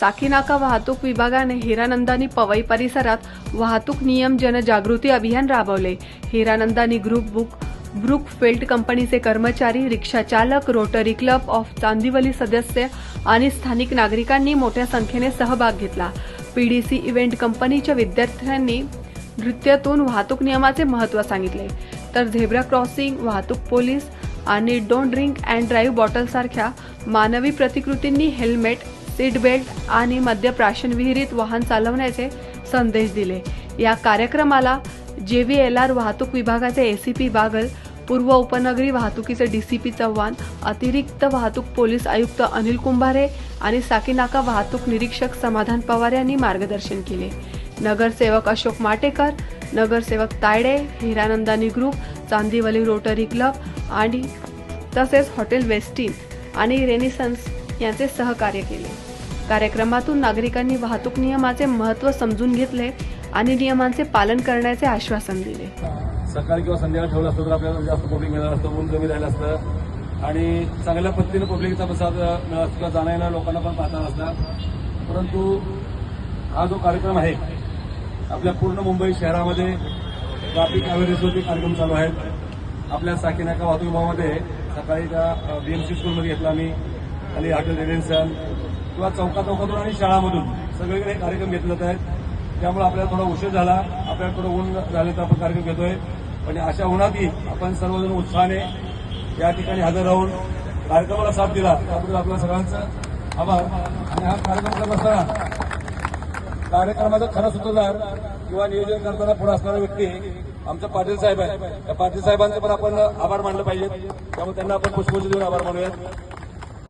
साकीनाका वाहतूक विभागाने हिरानंदानी पवई परिसरात वाहतूक नियम जनजागृती अभियान राबवले. Hiranandani group book Brookfield कंपनीचे कर्मचारी रिक्षा चालक रोटरी क्लब ऑफ चांदिवली सदस्य आणि स्थानिक नागरिकांनी मोठ्या संख्येने सहभाग घेतला. पीडीसी इव्हेंट कंपनीच्या विद्यार्थ्यांनी नृत्यातून वाहतूक नियमाचे महत्त्व सांगितले. तर झेब्रा क्रॉसिंग वाहतूक पोलीस आणि डोंट ड्रिंक अँड ड्राईव्ह बॉटलसारख्या मानवी प्रतिकृतींनी हेल्मेट सीट बेल्ट आणि मद्यप्राशन विहिरीत वाहन चालवण्याचे संदेश दिले. या कार्यक्रमाला जे व्ही एल आर वाहतूक विभागाचे एसीपी बागल पूर्व उपनगरी वाहतुकीचे डीसीपी चव्हाण अतिरिक्त वाहतूक पोलीस आयुक्त अनिल कुंभारे आणि साकीनाका वाहतूक निरीक्षक समाधान पवार यांनी मार्गदर्शन केले. नगरसेवक अशोक माटेकर नगरसेवक Tayde Hiranandani group Chandivali rotary club आणि तसेच हॉटेल वेस्टिन आणि रेनिसन्स यांचे सहकार्य केले. कार्यक्रमातून नागरिकांनी वाहतूक नियमाचे महत्त्व समजून घेतले आणि नियमांचे पालन करण्याचे आश्वासन दिले. सकाळी किंवा संध्याकाळ ठेवलं असतं तर आपल्याला जास्त पब्लिक मिळालं असतं ऊन कमी राहिलं असतं. आणि चांगल्या पद्धतीनं पब्लिकचा प्रसाद मिळाला किंवा जाण्या लोकांना पण पाहता असतात परंतु हा जो कार्यक्रम आहे आपल्या पूर्ण मुंबई शहरामध्ये ट्रॅफिक अवेअरनेसवरती कार्यक्रम चालू आहेत. आपल्या साकीनाका वाहतूक विभागामध्ये सकाळी त्या बीएमसी स्कूलमध्ये घेतला आम्ही आणि हॉटेल रेडियन्सन किंवा चौका चौकातून आणि शाळामधून. सगळीकडे हे कार्यक्रम घेतले जात आहेत. त्यामुळे आपल्याला थोडा उशीर झाला. आपल्याला थोडं ऊन झालं तर आपण कार्यक्रम घेतोय. पण अशा उन्हातही आपण सर्वजण उत्साहाने या ठिकाणी हजर राहून कार्यक्रमाला साथ दिला. त्याबद्दल आपल्या सगळ्यांचा आभार. आणि हा कार्यक्रम करत असताना कार्यक्रमाचा खरा सूत्रधार किंवा नियोजन करताना पुढे असणारा व्यक्ती आमचा पाटील साहेब आहे त्या पाटील साहेबांचे पण आपण आभार मानले पाहिजे त्यामुळे त्यांना आपण पुष्पवंती देऊन आभार मानूयात.